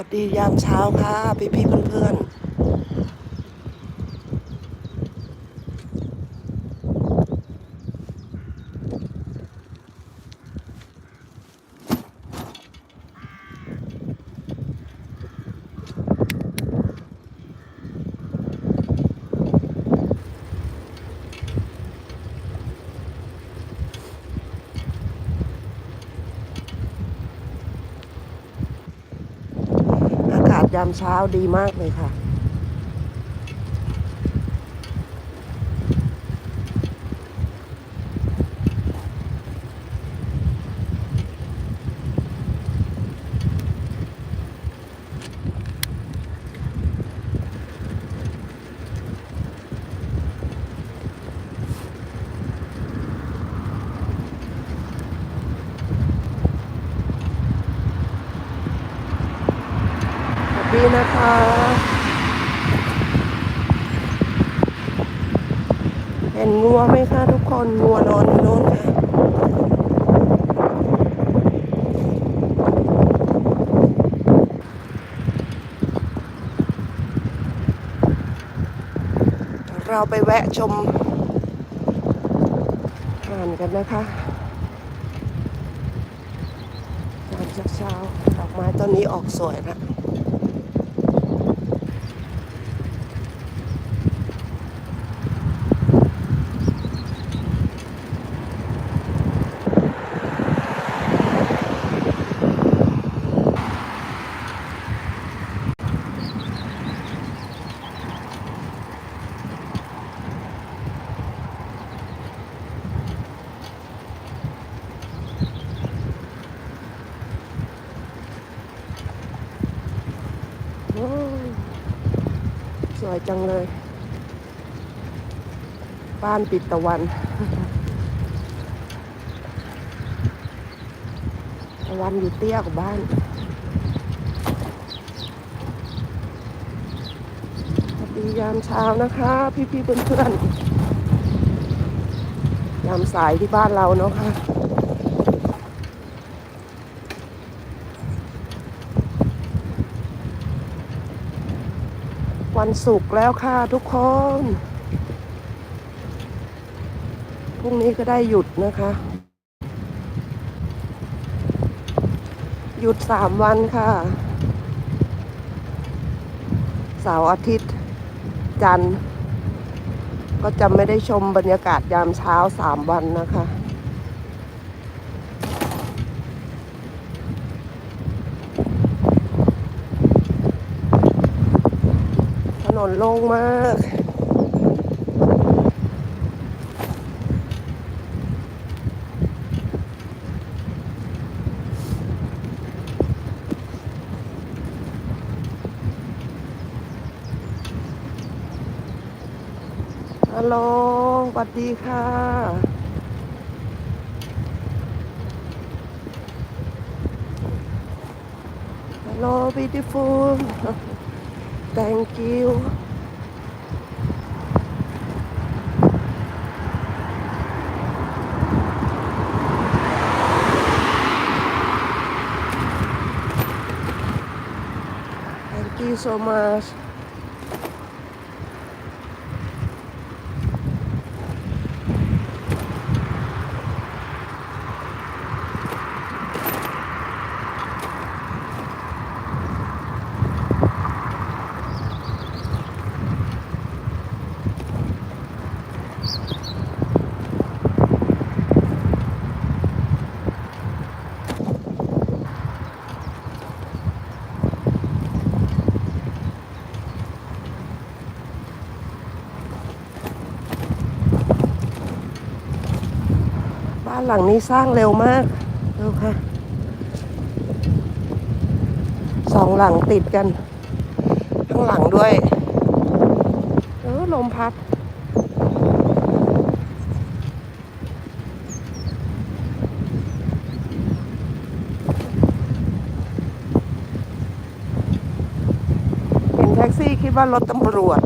วัสดียามเช้าค่ะ พี่พี่เพื่อนๆอากาศ ยามเช้าดีมากเลยค่ะ สวัสดีนะคะ เห็นงัวไหมคะทุกค นงัวนอนอยู่โน่นค่ะเราไปแวะชมห่านกันนะคะตอนเช้าๆดอกไม้ต้นนี้ออกสวยนะโอ้ยส วยจังเลย บ้านปิดตะวัน ตะวันอยู่เตี้ยกว่าบ้านสวัสดียามเช้านะคะ พี่ๆเพื่อนๆยามสายที่บ้านเราเนาะค่ะ วันศุกร์แล้วค่ะทุกคน พรุ่งนี้ก็ได้หยุดนะคะ หยุดสามวันค่ะเสาร์อาทิตย์ จันทร์ ก็จะไม่ได้ชมบรรยากาศยามเช้าสามวันนะคะ ถ นโล่งมาก ฮัลโหลสวัสดีค่ะฮัลโหล beautiful thank you you so much หลังนี้สร้างเร็วมากดูค่ะสองหลังติดกัน ข้างหลังด้วยเออลมพัดเห็นแท็กซี่คิดว่ารถตำรวจ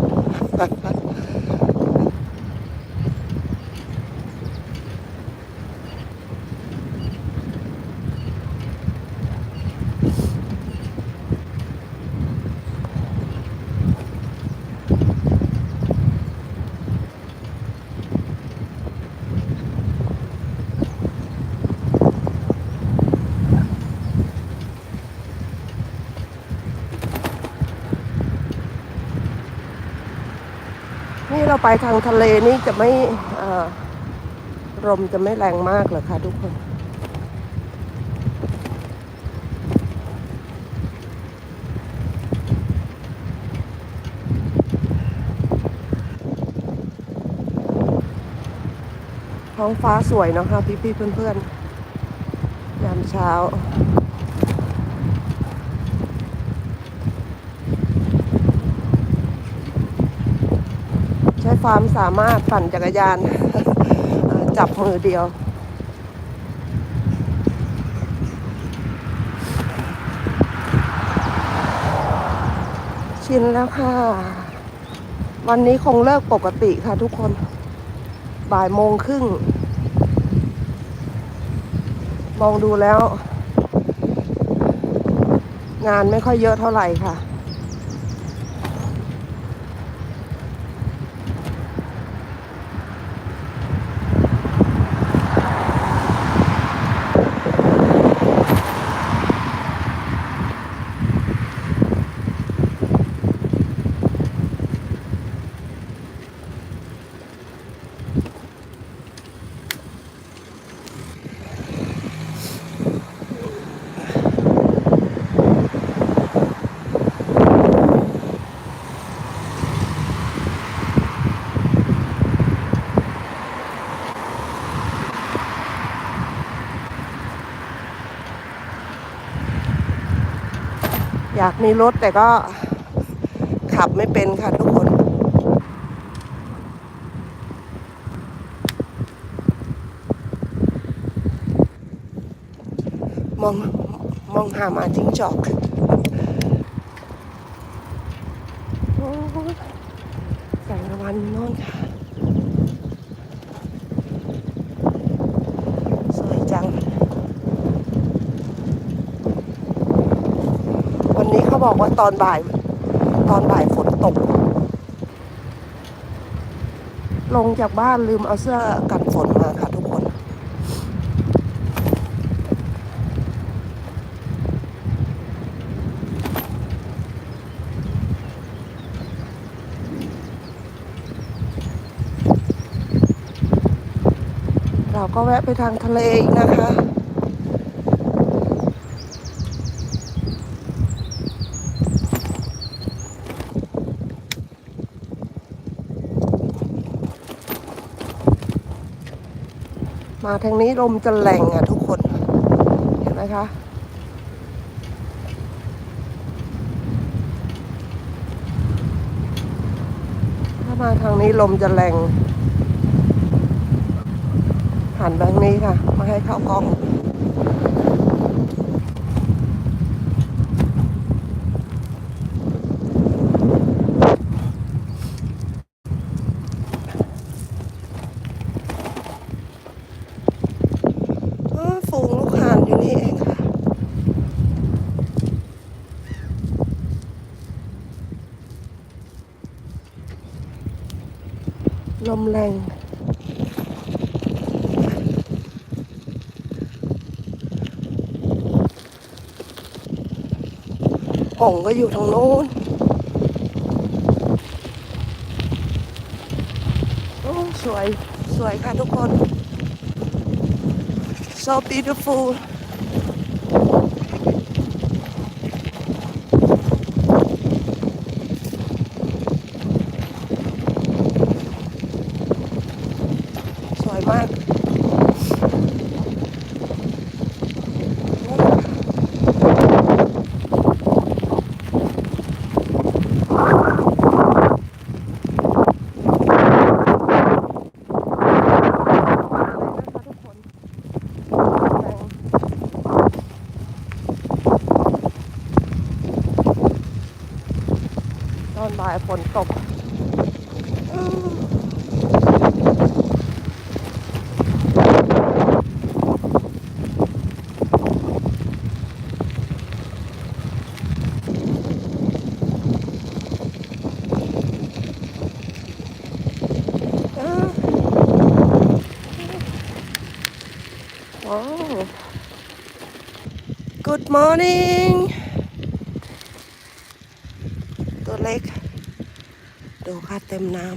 ไปทางทะเลนี่จะไม่ลมจะไม่แรงมากเหรอคะทุกคนท้องฟ้าสวยเนาะคะพี่ๆเพื่อนๆ ยามเช้า ความสามารถปั่นจักรยาน จับมือเดียว ชินแล้วค่ะ วันนี้คงเลิกปกติค่ะทุกคน บ่ายโมงครึ่ง มองดูแล้ว งานไม่ค่อยเยอะเท่าไหร่ค่ะ อยากมีรถแต่ก็ขับไม่เป็นค่ะทุกคน มองมองหามาจิ้งจอกแสงตะวันโน่นค่ะ สวยจัง วันนี้เขาบอกว่า ตอนบ่าย ตอนบ่ายฝนตก ลงจากบ้านลืมเอาเสื้อกันฝนมาค่ะทุกคน เราก็แวะไปทางทะเลอีกนะคะ มาทางนี้ลมจะแรงอะทุกคน เห็นไหมคะ ถ้ามาทางนี้ลมจะแรงหันไปทางนี้ค่ะ มาให้เข้ากล้อง เออฝูงลูกห่านอยู่นี่เองค่ะ ล มแรงหงก็อยู่ทางโน้นโอ้สวย สวยค่ะทุกคน so beautiful สวยมาก ต อนบ่ายฝนตกอื้ออื้อว้าว Good morning ตัวเล็ก ดูค่ะเต็มน้ำ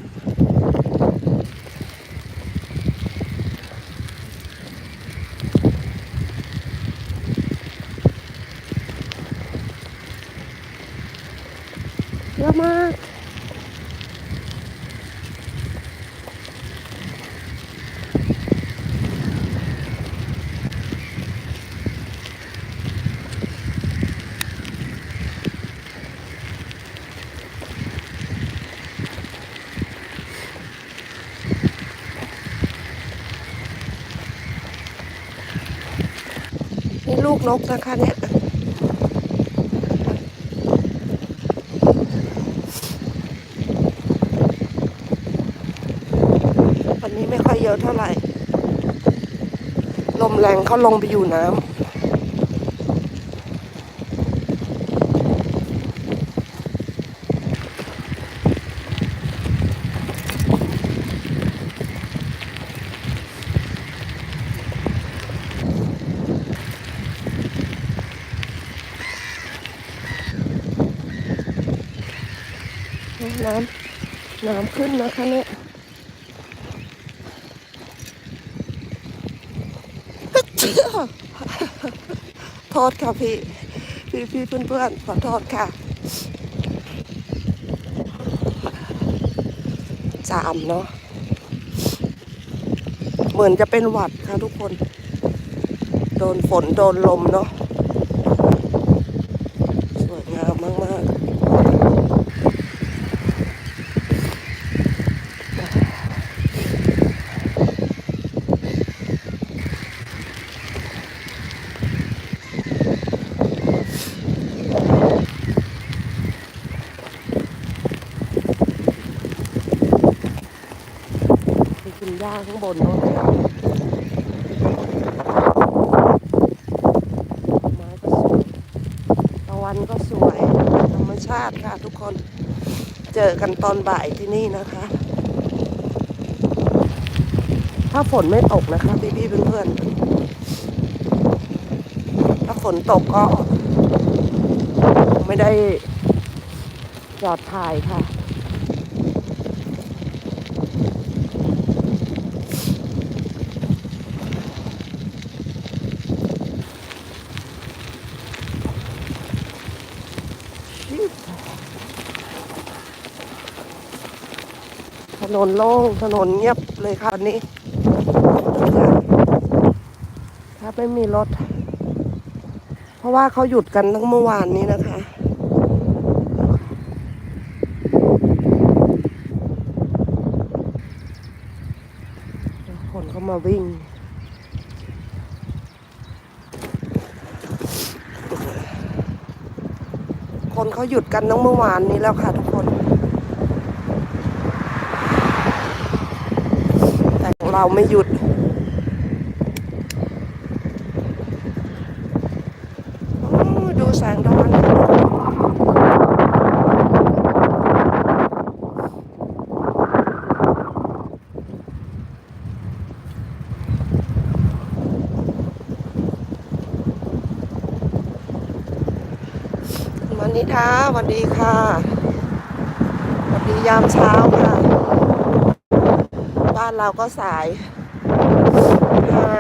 เยอะมาก นกนะคะเนี่ยวันนี้ไม่ค่อยเยอะเท่าไหร่ ลมแรงเขาลงไปอยู่น้ำน้ำน้ำ ขึ้นนะคะเนี่ยโทษค่ะพี่ พี่พี่เพื่อนเพื่อนๆขอโทษค่ะจามเนาะเหมือนจะเป็นหวัดค่ะทุกคน โดนฝนโดนลมเนาะ สวยงามมาก ๆไปกินหญ้าข้างบนโน้นค่ะไม้ก็สวยตะวันก็สวยธรรมชาติค่ะทุกคนเจอกันตอนบ่ายที่นี่นะคะ ถ้าฝนไม่ตกนะคะ พี่ๆเพื่อนๆถ้าฝนตกก็ไม่ได้จอดถ่ายค่ะ นนโล่งถนนเงียบเลยค่ะวันนี้ ถ้าไม่มีรถ เพราะว่าเขาหยุดกันทั้งเมื่อวานนี้นะคะคนเขามาวิ่งคนเขาหยุดกันทั้งเมื่อวานนี้แล้วค่ะทุกคน แต่ของ เราไม่หยุด ดูแสงตะวันวันนิดาวัสดีค่ะวัสดียามเช้า เราก็สายห้า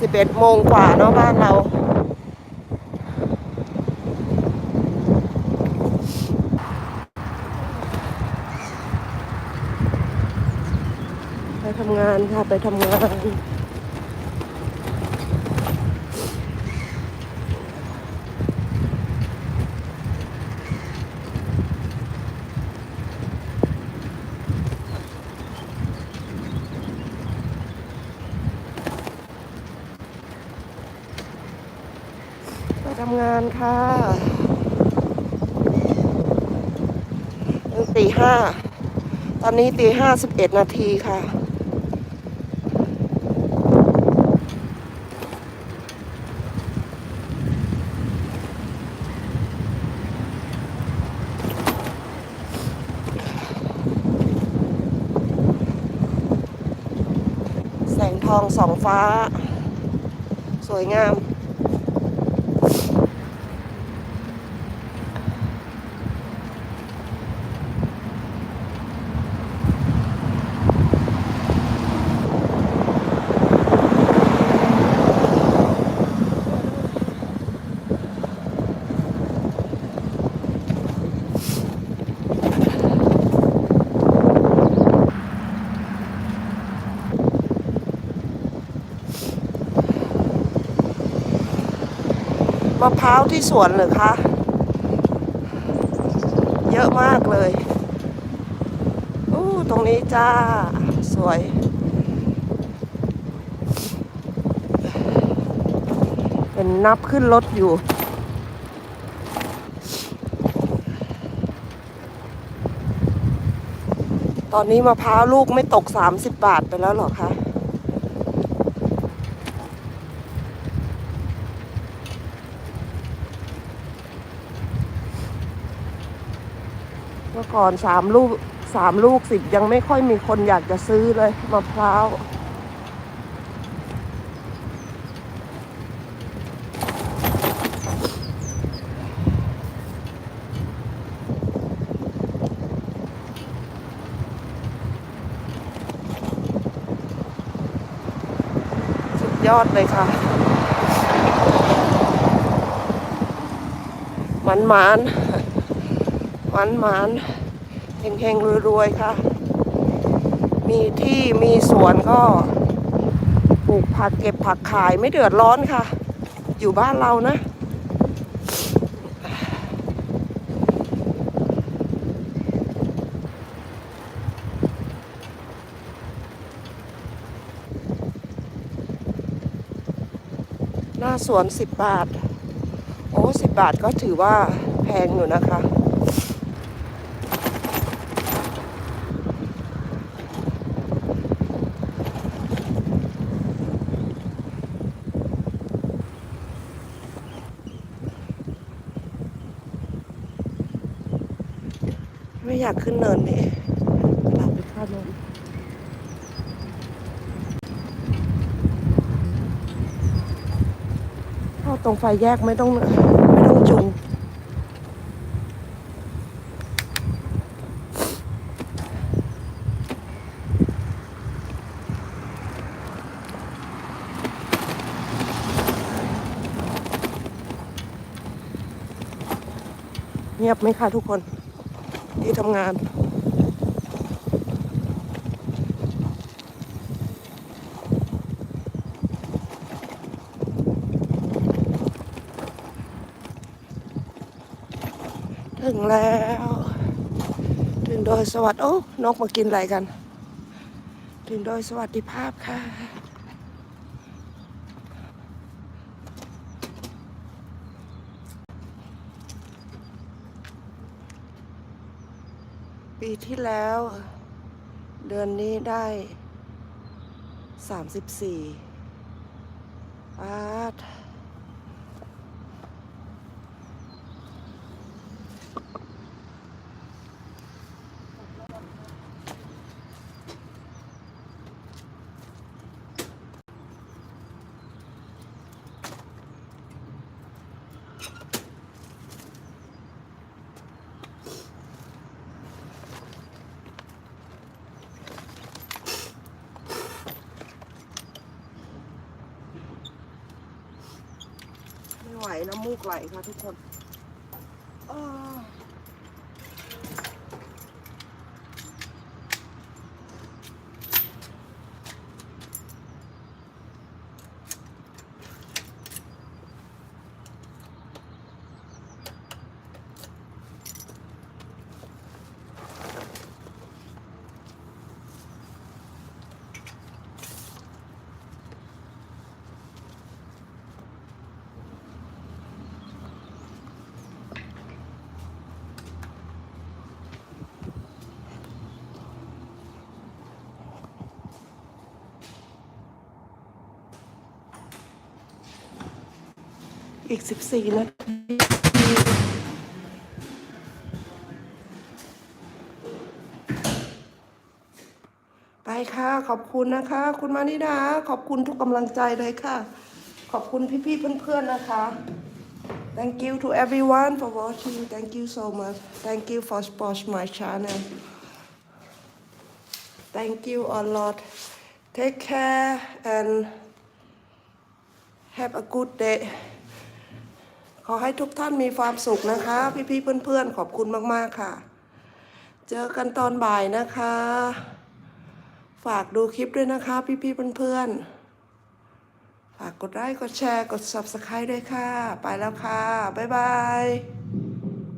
สิบเอ็ดโมงกว่าเนาะบ้านเรา ไปทำงานค่ะ ไปทำงาน ไปทำงานค่ะตีห้า ต อนนี้ตีห้าสิบเอ็ดนาทีค่ะ แสงทองสองฟ้า สวยงาม นะพร้าวที่สวนหรือคะ เยอะมากเลยอู้ตรงนี้จ้า สวย เป็นนับขึ้นรถอยู่ตอนนี้มะพร้าวลูกไม่ตก 30 บาทไปแล้วหรอคะ มื่อก่อนสามลูกสามลูกสิบยังไม่ค่อยมีคนอยากจะซื้อเลยมะพร้าวสุดยอดเลยค่ะ มันหมาน หมันหมานเฮงเฮงรวยๆค่ะ มีที่มีสวนก็ปลูกผักเก็บผักขายไม่เดือดร้อนค่ะ อยู่บ้านเรานะหน้าสวนสิบบาท โอ้สิบบาทก็ถือว่าแพงอยู่นะคะ ไม่อยากขึ้นเนินนี่หลับไปข้านมเข้าตรงไฟแยกไม่ต้องไม่ต้องจูงเงียบไหมคะทุกคน ที่ทำงาน ถึงแล้ว ถึงโดยสวัสดิ์โอ้นกมากินอะไรกัน ถึงโดยสวัสดิภาพค่ะ ที่แล้ว เดือนนี้ได้สามสิบสี่บาท น้ำมูกไหลค่ะทุกคนเอ้อ อีกสิบสี่นาทีไปค่ะ ขอบคุณนะคะ คุณมานิดา ขอบคุณทุกกำลังใจเลยค่ะ ขอบคุณพี่ๆเพื่อนๆนะคะ Thank you to everyone for watching. Thank you so much. Thank you for support my channel. Thank you a lot. Take care and have a good day. ขอให้ทุกท่านมีความสุขนะคะ พี่ๆเพื่อนๆ ขอบคุณมากๆค่ะ เจอกันตอนบ่ายนะคะ ฝากดูคลิปด้วยนะคะ พี่ๆเพื่อนๆ ฝากกดไลค์กดแชร์กด subscribe ด้วยค่ะ ไปแล้วค่ะ บ๊ายบาย